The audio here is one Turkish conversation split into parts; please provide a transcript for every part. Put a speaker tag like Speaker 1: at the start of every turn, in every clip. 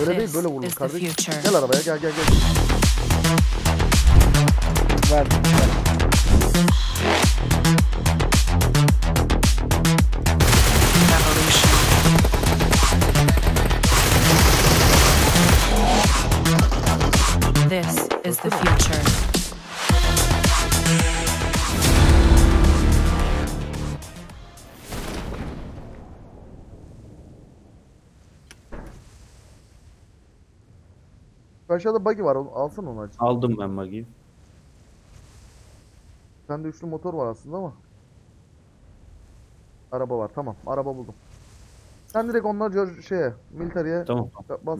Speaker 1: Öyle değil böyle vurulur
Speaker 2: is the
Speaker 1: kardeşim.
Speaker 2: future.
Speaker 1: Gel arabaya gel gel gel.
Speaker 3: Verdim.
Speaker 2: Revolution.
Speaker 1: Aşağıda buggy var alsana onu aç.
Speaker 4: Aldım ben Magi'yi.
Speaker 1: Sende üçlü motor var aslında ama. Araba var tamam araba buldum. Sen direkt onları şeye militariye
Speaker 4: Tamam.
Speaker 1: bas.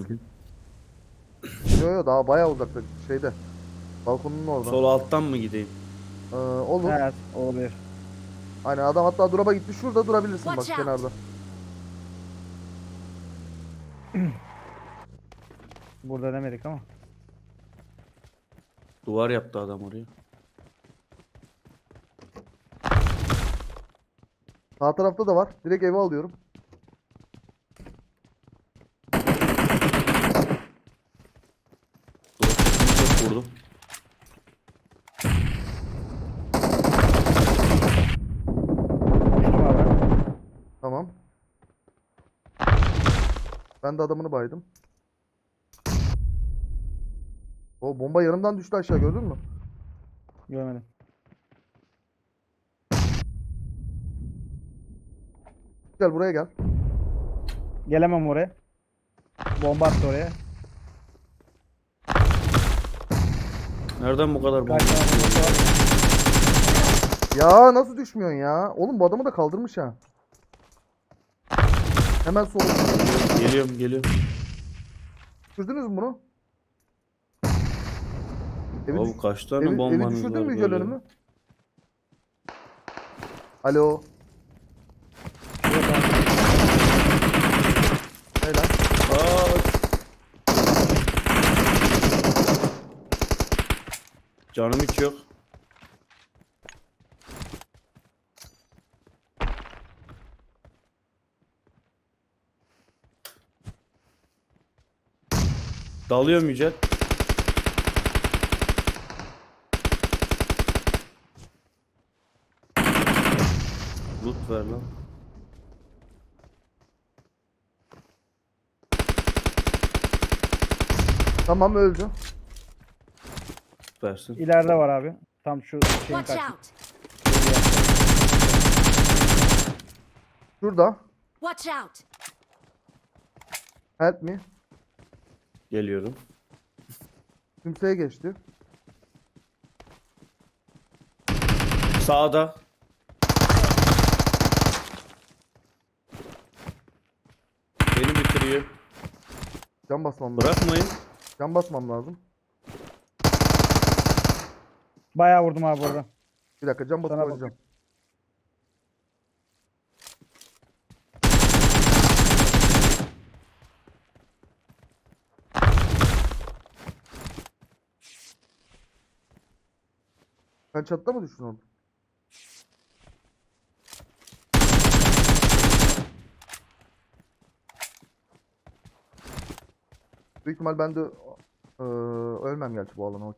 Speaker 1: Yo yo daha bayağı uzakta şeyde. Balkonun orada.
Speaker 4: Sol alttan mı gideyim?
Speaker 1: Ee, olur.
Speaker 3: Evet olabilir.
Speaker 1: Aynen adam hatta duraba gitti. Şurada durabilirsin bak
Speaker 2: Watch out.
Speaker 1: kenarda.
Speaker 3: Burada demedik ama.
Speaker 4: Duvar yaptı adam oraya.
Speaker 1: Sağ tarafta da var. Direkt eve alıyorum.
Speaker 4: Çok vurdum.
Speaker 3: Düştüm abi.
Speaker 1: Tamam. Ben de adamını baydım. O bomba yanımdan düştü aşağı gördün mü?
Speaker 3: Görmedim.
Speaker 1: Gel buraya gel.
Speaker 3: Gelemem oraya. Bomba attı oraya.
Speaker 4: Nereden bu kadar bomba?
Speaker 3: Kaç tane bombası var?
Speaker 1: Ya nasıl düşmüyorsun ya? Oğlum bu adamı da kaldırmış ha. Hemen sol.
Speaker 4: Geliyorum geliyorum.
Speaker 1: Düşürdünüz mü bunu? Evi,
Speaker 4: Abi kaç tane
Speaker 1: evi, evi
Speaker 4: bombanız
Speaker 1: düşürdün
Speaker 4: var
Speaker 1: mü Yücel
Speaker 4: böyle?
Speaker 1: önümü? Alo. Helal.
Speaker 4: Aa! Canım hiç yok. Dalıyorum Yücel. Ver lan.
Speaker 1: Tamam öldü.
Speaker 4: Versin.
Speaker 3: İleride var abi. Tam şu şeyin
Speaker 2: Watch out!
Speaker 1: Şurada.
Speaker 2: Watch out!
Speaker 1: Help me.
Speaker 4: Geliyorum.
Speaker 1: Kimseye geçti.
Speaker 4: Sağda. Bitiriyor.
Speaker 1: Can basmam lazım.
Speaker 4: Bırakmayın.
Speaker 1: Can basmam lazım.
Speaker 3: Bayağı vurdum abi burada.
Speaker 1: Bir dakika can basıp
Speaker 3: Sana
Speaker 1: oynayacağım. Sen çatıda mı düştün orada? Büyük ihtimal ben de eee, ölmem gerçi bu alana.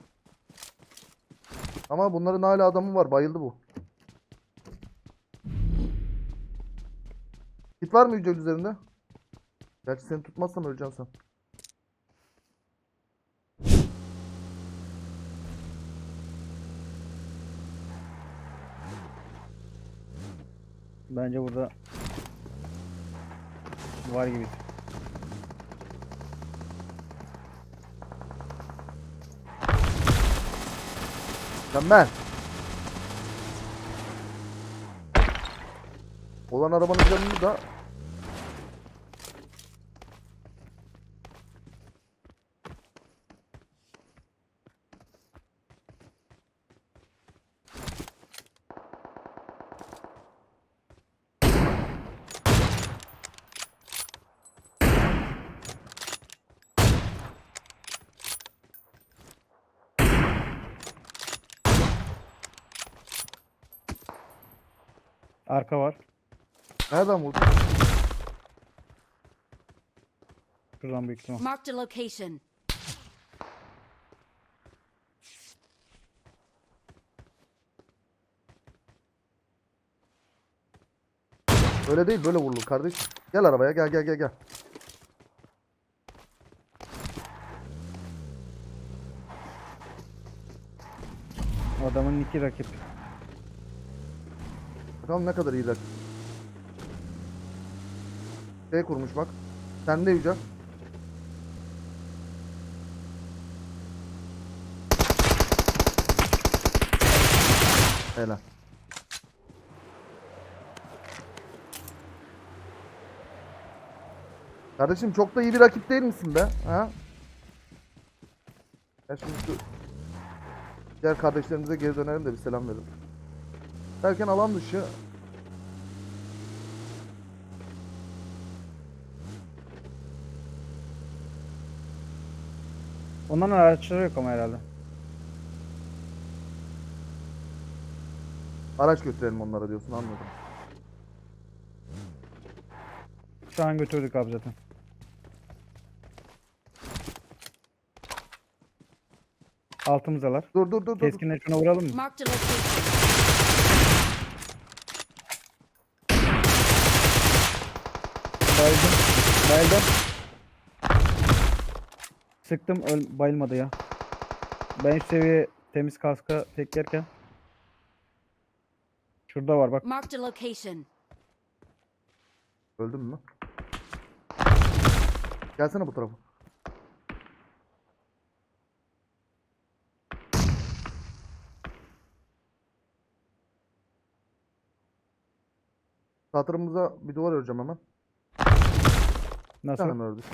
Speaker 1: Ama bunların hala adamı var. Bayıldı bu. Hit var mı Yücel üzerinde? Gerçi seni tutmazsam öleceksin sen.
Speaker 3: Bence burada var gibi.
Speaker 1: Mükemmel. Olan arabanın canını da
Speaker 3: Arka var.
Speaker 1: nereden vurdu?
Speaker 3: Şuradan büyük ihtimal.
Speaker 2: Marked a location.
Speaker 1: Öyle değil böyle vurulur kardeş. Gel arabaya gel gel gel gel.
Speaker 3: Adamın iki rakip.
Speaker 1: Bakalım ne kadar iyiler. Şey kurmuş bak. Sen de Yüce. Helal. Kardeşim çok da iyi bir rakip değil misin be? Ha? Ya şimdi şu diğer kardeşlerimize geri dönelim de bir selam verelim. Derken alan dışı
Speaker 3: Onların araçları yok ama herhalde.
Speaker 1: araç götürelim onlara diyorsun anladım.
Speaker 3: Şu an götürdük abi zaten. Altımızdalar.
Speaker 1: Dur dur dur dur. dur.
Speaker 3: Keskinle şuna vuralım mı?
Speaker 2: Marked a location.
Speaker 3: Bayıldım. Sıktım öl bayılmadı ya. Ben üst seviye temiz kaska tek yerken. Şurada var bak.
Speaker 2: Marked a location.
Speaker 1: Öldün mü? Gelsene bu tarafa. Satırımıza bir duvar öreceğim hemen.
Speaker 3: Nasıl?
Speaker 1: tane mi ördük?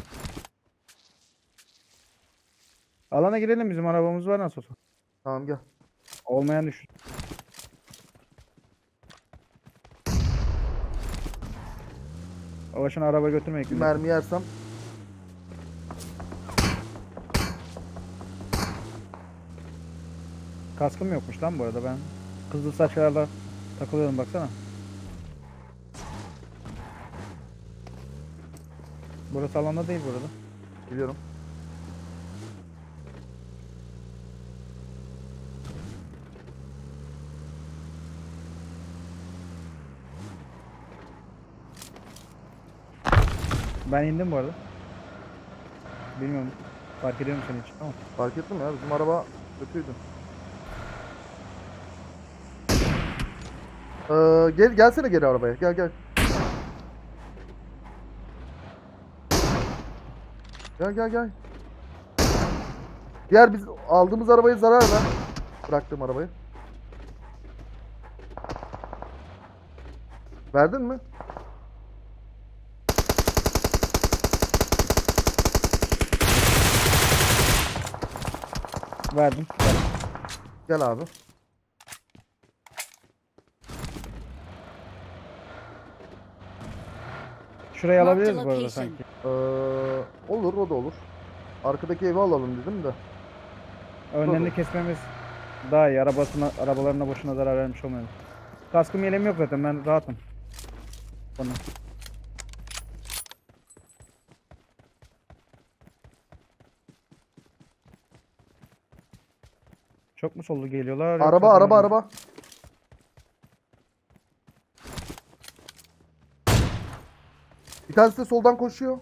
Speaker 3: Alana girelim bizim arabamız var nasıl olsa.
Speaker 1: Tamam gel.
Speaker 3: Olmayan düşün. Başına araba götürmeyek.
Speaker 1: Bir mermi yersem
Speaker 3: Kaskım yokmuş lan bu arada ben. Kızıl saçlarla takılıyorum baksana. Burası alanda değil burada.
Speaker 1: biliyorum.
Speaker 3: Ben indim bu arada. Bilmiyorum. Fark ediyor musun hiç? Tamam.
Speaker 1: Fark ettim ya bizim araba kötüydü. Ee, gel gelsene geri arabaya. Gel gel. Gel gel gel. Diğer biz aldığımız arabayı zarar ver. Bıraktığım arabayı. Verdin mi?
Speaker 3: Verdim.
Speaker 1: Gel abi.
Speaker 3: Şurayı
Speaker 2: Marked
Speaker 3: alabiliriz bu arada
Speaker 2: location.
Speaker 3: sanki.
Speaker 1: Ee, olur o da olur. Arkadaki evi alalım dedim de.
Speaker 3: Önlerini kesmemiz daha iyi. Arabasına, arabalarına boşuna zarar vermiş olmayalım. Kaskım yeleğim yok zaten ben rahatım. Bana. Çok mu sollu geliyorlar? yoksa
Speaker 1: Araba araba
Speaker 3: böyle mi?
Speaker 1: araba. Bir tanesi de soldan koşuyor.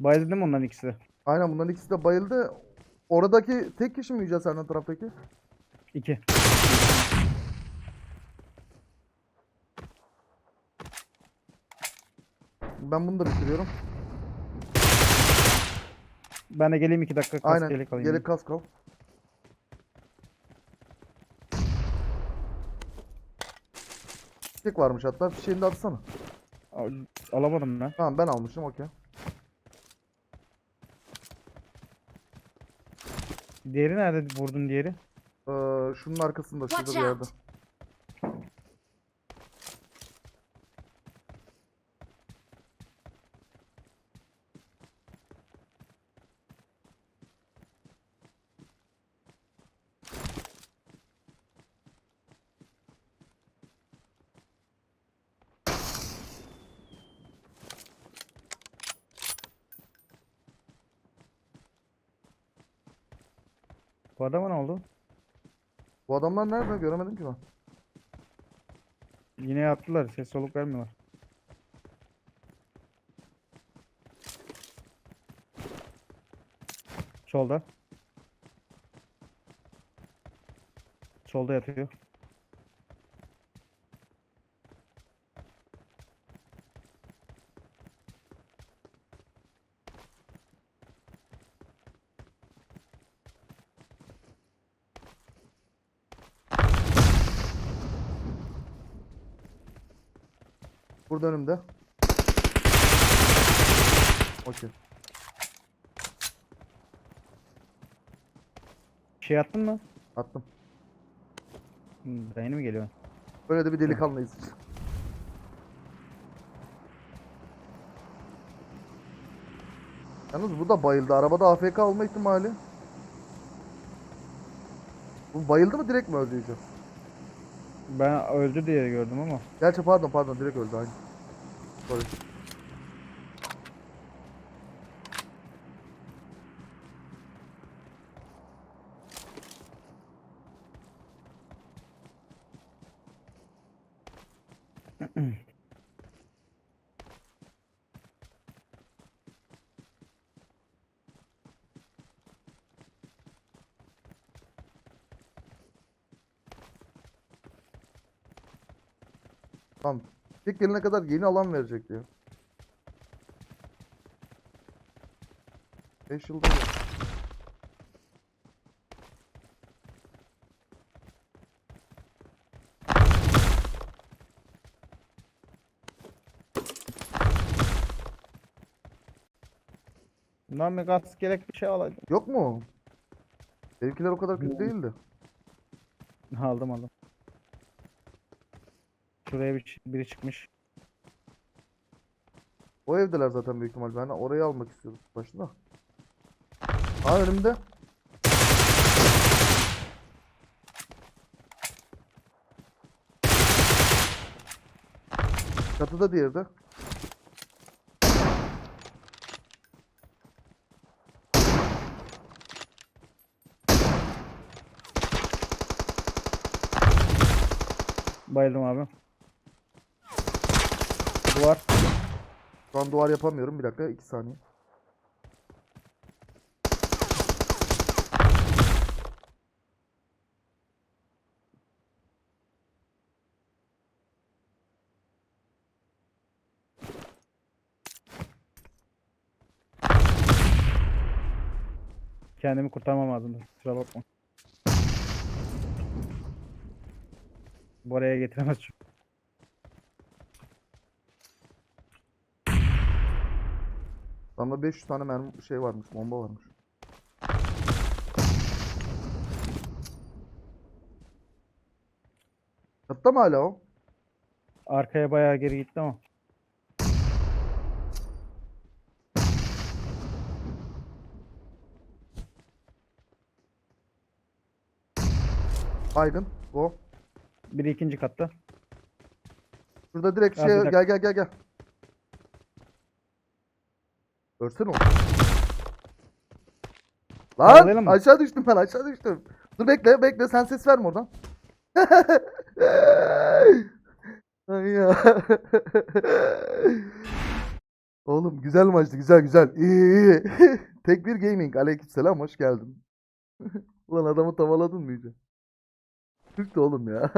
Speaker 3: Bayıldı değil mi onların ikisi de?
Speaker 1: Aynen bunların ikisi de bayıldı. Oradaki tek kişi mi Yücel senden taraftaki?
Speaker 3: İki.
Speaker 1: Ben bunu da bitiriyorum.
Speaker 3: Ben de geleyim iki dakika kask
Speaker 1: Aynen.
Speaker 3: yelek alayım.
Speaker 1: Gerek kask al. Tek varmış hatta. Fişeğini de atsana.
Speaker 3: Al- Alamadım ben.
Speaker 1: Tamam ben almışım okey.
Speaker 3: Diğeri nerede vurdun diğeri?
Speaker 1: Ee, şunun arkasında şurada
Speaker 2: Watch
Speaker 1: bir yerde.
Speaker 2: out.
Speaker 3: Bu adama ne oldu?
Speaker 1: Bu adamlar nerede? Göremedim ki ben.
Speaker 3: Yine yaptılar. Ses soluk vermiyorlar. Solda. Solda yatıyor.
Speaker 1: Burada önümde. Okey.
Speaker 3: Şey attın mı?
Speaker 1: Attım.
Speaker 3: Hmm, mi geliyor?
Speaker 1: Böyle de bir delikanlıyız. Yalnız bu da bayıldı. Arabada AFK olma ihtimali. Bu bayıldı mı direkt mi öldü?
Speaker 3: Ben öldü diye gördüm ama.
Speaker 1: Gerçi pardon pardon direkt öldü aynı. Sorry. Tamam. Tek gelene kadar yeni alan verecek diyor. 5 yılda bir.
Speaker 3: Bundan bir gaz gerek bir şey alaydım.
Speaker 1: Yok mu? Benimkiler o kadar kötü değildi.
Speaker 3: Aldım aldım. Şuraya bir, biri çıkmış.
Speaker 1: O evdeler zaten büyük ihtimal. Ben orayı almak istiyordum başında. Aa önümde. Çatıda diğeri de.
Speaker 3: Bayıldım abi. Duvar.
Speaker 1: Şu an duvar yapamıyorum. Bir dakika 2 saniye.
Speaker 3: Kendimi kurtarmam lazım. Kusura bakma. Buraya getiremez çünkü.
Speaker 1: Bende 500 tane mermi şey varmış. Bomba varmış. Çatıda mı hala o?
Speaker 3: Arkaya bayağı geri gitti ama.
Speaker 1: Baygın. O.
Speaker 3: Biri ikinci katta.
Speaker 1: Şurada direkt
Speaker 3: Ya
Speaker 1: şey
Speaker 3: dakika.
Speaker 1: gel gel gel gel. Görsene onu. Lan
Speaker 3: mı?
Speaker 1: aşağı düştüm ben aşağı düştüm. Dur bekle bekle sen ses verme oradan. Ay ya. Oğlum güzel maçtı güzel güzel. İyi iyi. Tek bir gaming. Aleykümselam hoş geldin. Ulan adamı tavaladın mı iyice? Türk de oğlum ya.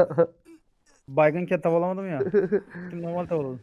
Speaker 3: Baygınken tavalamadım ya. Şimdi normal tavaladım.